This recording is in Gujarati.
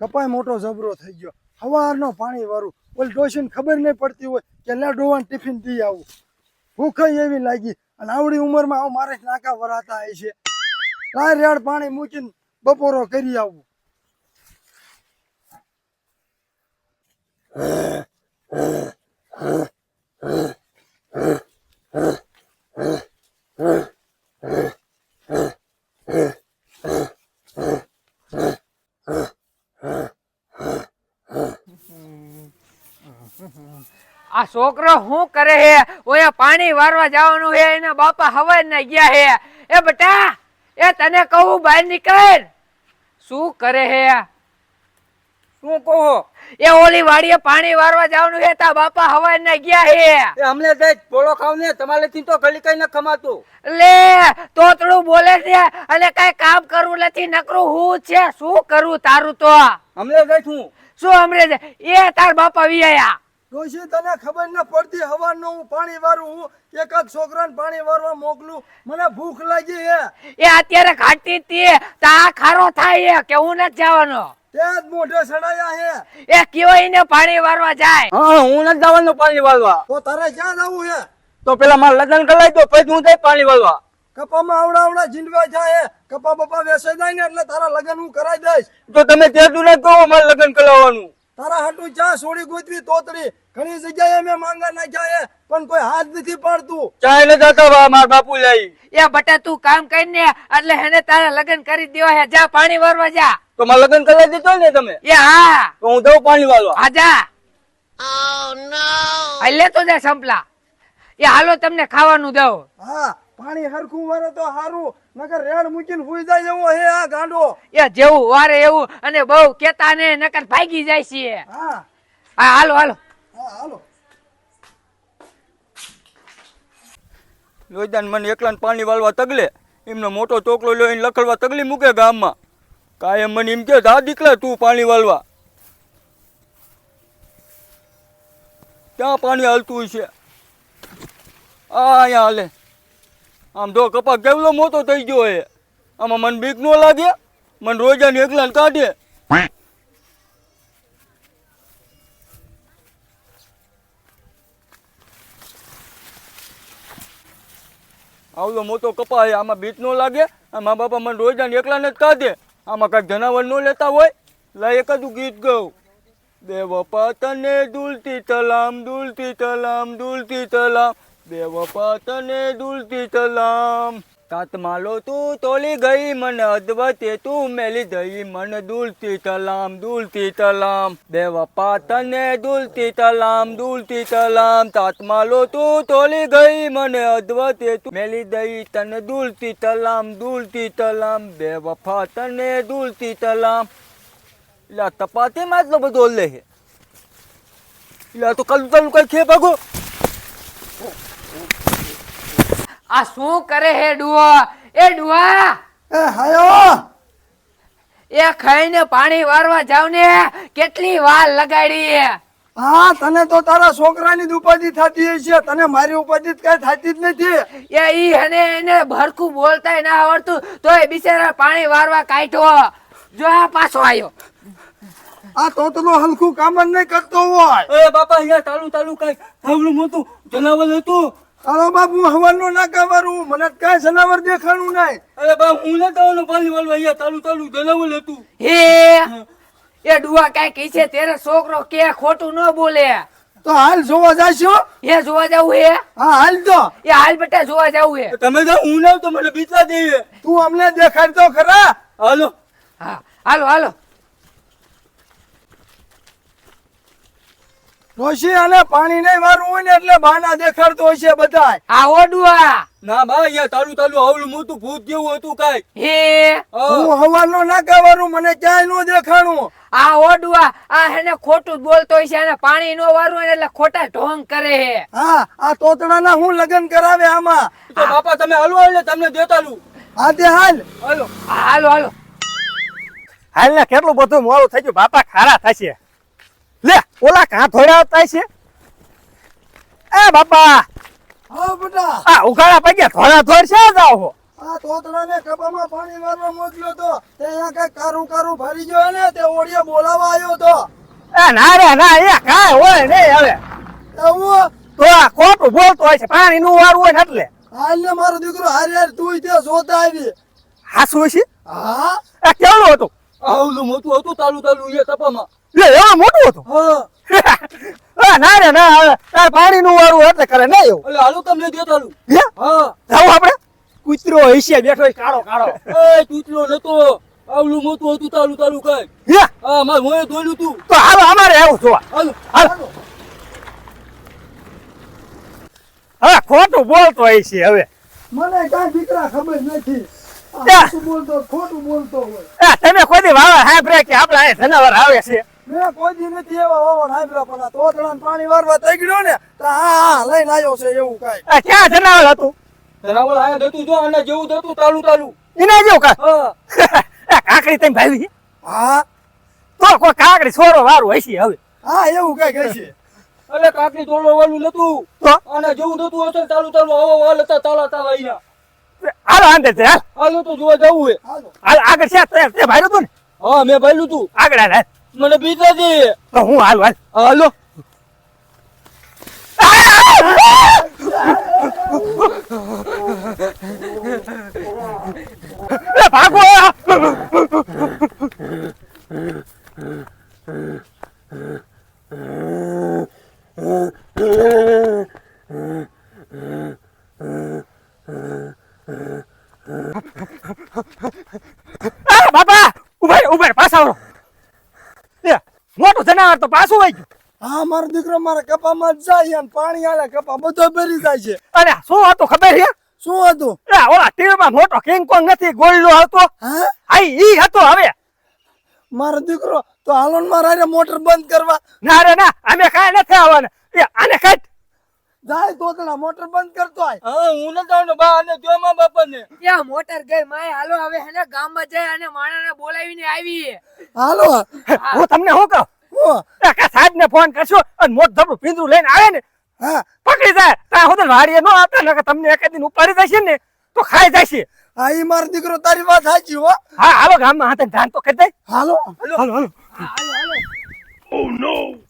કપાય મોટો જબરો થઈ ગયો. હવારનો પાણી વારું. ઓલી ડોશીને ખબર નહીં પડતી હોય કે લે ડોવાન ટિફિન દઈ આવું. ભૂખાઈ એવી લાગી. અને આવડી ઉંમરમાં આવું મારે નાકા વરાતા હોય છે. રાય રેડ પાણી મૂકીને બપોરો કરી આવું. આ છોકરો શું કરે હે? ઓયા પાણી વારવા જવાનું હે એના બાપા હવાઈ ના ગયા હે. એ બેટા એ તને કહું બહાર નીકળ. શું કરે હે? શું કહો? એ ઓલી વાડીએ પાણી વારવા જવાનું હે તા બાપા હવાઈ ના ગયા હે. એ અમને દઈ પોળો ખાવ ને તમારે થી તો ગલી કઈ ન કમાતું લે તોતડું બોલે છે અને કઈ કામ કરવું નથી નકરું હું છે શું કરું તારું તો? અમને દઈ શું? શું અમને એ તાર બાપા વિયા ડોશી તને ખબર ન પડતી હવાનું હું પાણી વારું હું એક જ છોકરાને પાણી વારવા મોકલું. મને ભૂખ લાગી હે. એ અત્યારે ખાટી તી તા ખારો થાય હે કે હું નથી જવાનો? તે જ મોઢે સડાયા હે. એ કયો ઈને પાણી વારવા જાય? હા હું નથી જવાનું પાણી વાળવા તો તારે ક્યાં જવું હે? તો પેલા મારે લગ્ન કરાય તો પછી હું જઈ પાણી વાળવા કપામાં આવડા આવડા જીંડવા જાય હે. કપા બપા વેસે જાય ને એટલે તારા લગ્ન હું કરાઈ દઈશ. તો તમે તેટલું દુને કહો મારે લગ્ન કરાવવાનું. તારા હાટું ચા સોડી ગોતવી તોતરી ઘણી જગ્યાએ મેં માંગા નાખ્યા એ પણ કોઈ હાથ નથી પાડતું. ચાય ન જતા માર બાપુ લઈ. એ બટા તું કામ કરીને એટલે હેને તારા લગ્ન કરી દેવા હે. જા પાણી વારવા જા. તો મારે લગ્ન કરી દીધો ને તમે? એ હા. તો હું દઉં પાણી વાળવા. આ જા. હાલે તો જા સંપલા. એ હાલો તમને ખાવાનું દઉં. હા. પાણી હરખું મારે તો હારું નકર રેડ મૂકીને હુઈ જાય એવો હે આ ગાંડો. એ જેવું વારે એવું અને બહુ કેતા ને નકર ભાગી જાય છે હા. હા હાલો હાલો. હા હાલો. લોહીદાન મને એકલાને પાણી વાળવા તગલે એમનો મોટો ચોકલો લઈને લખડવા તગલી મૂકે ગામમાં. કાયમ મને એમ કે દા દીકલા તું પાણી વાળવા. ક્યાં પાણી હાલતું છે આ અહીંયા હાલે. આમ જો કપા કેવલો મોટો થઈ ગયો હે. આમાં મને બીક ન લાગે. મને રોજાની એકલાને કાઢે. આવલો મોટો કપા હે, આમાં બીક ન લાગે. મા બાપા મને રોજાને એકલાને જ કાઢે. આમાં કાંઈક જનાવર ન લેતા હોય. લા એક જ ગીત બે વપા તને દુલતી તલામ દુલતી તલામ દુલતી તલામ બે વપા તને દુલતી તલામ તાતમાલો તું તોલી ગઈ મને અદવતે તું મેલી દઈ મને દુલતી તલામ દુલતી તલામ બે વપા તને દુલતી તલામ દુલતી તલામ તાતમાલો તું તોલી ગઈ મને અદવતે તું મેલી દઈ તને દુલતી તલામ દુલતી તલામ બે વફા તને દુલતી તલામ એટલે તપાતીમાં એટલો બધો લે છે એટલે તો કલું કલું કઈ ખે ભાગો. આ શું કરે હે ડુઓ એ ડુઆ એ હાયો! એ ખાઈને પાણી વારવા જાવ ને કેટલી વાર લગાડી હા? તને તો તારા છોકરાની જ ઉપાધિ થતી છે. તને મારી ઉપાધિ કઈ થતી જ નથી. એ ઈ અને એને ભરખું બોલતાય ના આવડતું તોય બિચારા પાણી વારવા કાઢ્યો. જો આ પાછો આવ્યો આ તોતલો હલકું કામ જ નહીં કરતો હોય. એ બાપા અહીંયા તાલું તાલું કઈ થવલું મોટું જનાવર હતું. તારો બાપુ હવાનું ના કવારું મને કઈ જનાવર દેખાણું નહીં અરે બા હું ના જવાનું પાણી વાળવા અહીંયા તાલું તાલું જનાવર હતું હે? એ ડુઆ કઈ કહે છે? તેરે છોકરો કે ખોટું ન બોલે. તો હાલ જોવા જાશો? એ જોવા જાવું હે? હા હાલ તો. એ હાલ બેટા જોવા જાવું હે. તમે જો હું ના તો મને બીજા દઈએ તું અમને દેખાડતો ખરા? હાલો. હા હાલો હાલો. ડોશી અને પાણી નહીં વારવું હોય ને એટલે બાના દેખાડતો હોય છે બધા આ ઓડુઆ. ના બા અહીંયા તારું તારું આવલું મોટું ભૂત જેવું હતું કાઈ. હે? હું. હવાનો ના કહેવાનું મને ક્યાંય નો દેખાણું. આ ઓડુઆ આ હેને ખોટું બોલતો હોય છે અને પાણી નો વારું એટલે ખોટા ઢોંગ કરે હે. હા આ તોતડાના હું લગ્ન કરાવે આમાં? તો બાપા તમે હાલો એટલે તમને દેતાલું હા તે હાલ. હાલો. હાલો હાલો. હાલ ને કેટલું બધું મોડું થઈ ગયું. બાપા ખારા થશે. લે ઓલા કા થોડા થાય છે એ બાપા! હા બેટા. આ ઉઘાડા પગ્યા થોડા થોડ છે જાવ હો. આ તોતડાને કપામાં પાણી વારવા મોકલ્યો તો તે અહીંયા કઈ કારું કારું ભરી ગયો ને તે ઓડિયા બોલાવા આવ્યો તો. એ ના રે ના એ કાંઈ હોય નહીં હવે. એવું? તો આ ખોટું બોલતો હોય છે પાણી નું વારું હોય ને એટલે. હાલ ને મારો દીકરો હારે હારે તું ત્યાં જોતા આવી. હાસું છે હા? એ કેવડું હતું? આવલું મોટું હતું તારું તારું એ કપામાં લે એવા મોટું હતું? હા. ના રે ના હવે તાર પાણી નું વાળું એટલે કરે ના એવું? એટલે હાલો તમને દે તારું હા? જાવ આપણે. કૂતરો હશે બેઠો કાળો કાળો. એ કૂતરો નતો. આવલું મોટું હતું તારું તારું કઈ. હે? મારે હું ધોયું તું. તો હાલો અમારે આવું જોવા. હાલો હાલો. હવે ખોટું બોલતો હશે હવે. મને કાંઈ દીકરા ખબર નથી. બોલતો ખોટું બોલતો હોય. તમે કોઈ દી વાવા સાંભળે કે આપણે અહીંયા જનાવર આવે છે? મેં કોઈ દી નથી એવા વાવણ આપ્યા પણ આ તોતડાને પાણી વારવા ગયો ને તો હા હા લઈને આવ્યો છે એવું કાઈ. આ ક્યાં જનાવર હતું? ધરાવલ આયા દતું જો અને જેવું દતું તાલુ તાલુ. એને જેવું કા હા. કાકરી કાકડી તમે ભાવી? હા. તો કોઈ કાકડી છોરો વારું હશે હવે. હા એવું કાંઈક હશે એટલે કાકડી તોડવા વાળું નતું. તો? આને જેવું દતું હશે તાલું તાલુ આવો વાલ હતા તાલા તાલા અહીંયા. હાલો અંદર છે હાલ. હાલો તો જોવા જવું હે. હાલ. આગળ છે તે તે ભાઈ તું ને? હા મેં ભાઈલું તું. આગળ હાલ. મને બીજા દે. તો હું હાલ હાલ. હાલો. એ ભાગો! આ બાપા ઊભા રહો, ઊભા રહો, પાછા આવરો લે મોટું જનાવર તો પાછું વહી ગયું. હા મારો દીકરો મારા કપામાં જ જાય અને પાણી આલે કપા બધો ભરી જાય છે. અરે શું હતું ખબર છે? શું હતું? એ ઓલા ટીવીમાં મોટો કિંગ કોંગ નથી ગોળલો હતો. હા? આઈ ઈ હતો હવે. મારો દીકરો તો હાલોન મારા મોટર બંધ કરવા? ના રે ના અમે કાંઈ નથી આવવાના. એ આને કાઢ જાય તોતડા મોટર બંધ કરતો આય. હા હું ન આવવાનો બા અને જો માં બાપા ને ક્યાં મોટર ગઈ? માય હાલો હવે હેને ગામમાં જાય અને માણાને બોલાવીને આવી હાલો. હું તમને શું કહું? હું એ કે સાહેબ ને ફોન કરશો? અને મોટ ધબડું પિંજરું લઈને આવે ને? હા. પકડી જાય. ત્યાં સુધી વાડીએ ન આપતા નકર તમને એક દિન ઉપાડી જશે ને તો ખાઈ જશે. હા ઈ મારો દીકરો તારી વાત સાચી હો. હા હાલો ગામમાં હાથે ધાન તો કરી દે. હાલો. હાલો હાલો. હાલો હાલો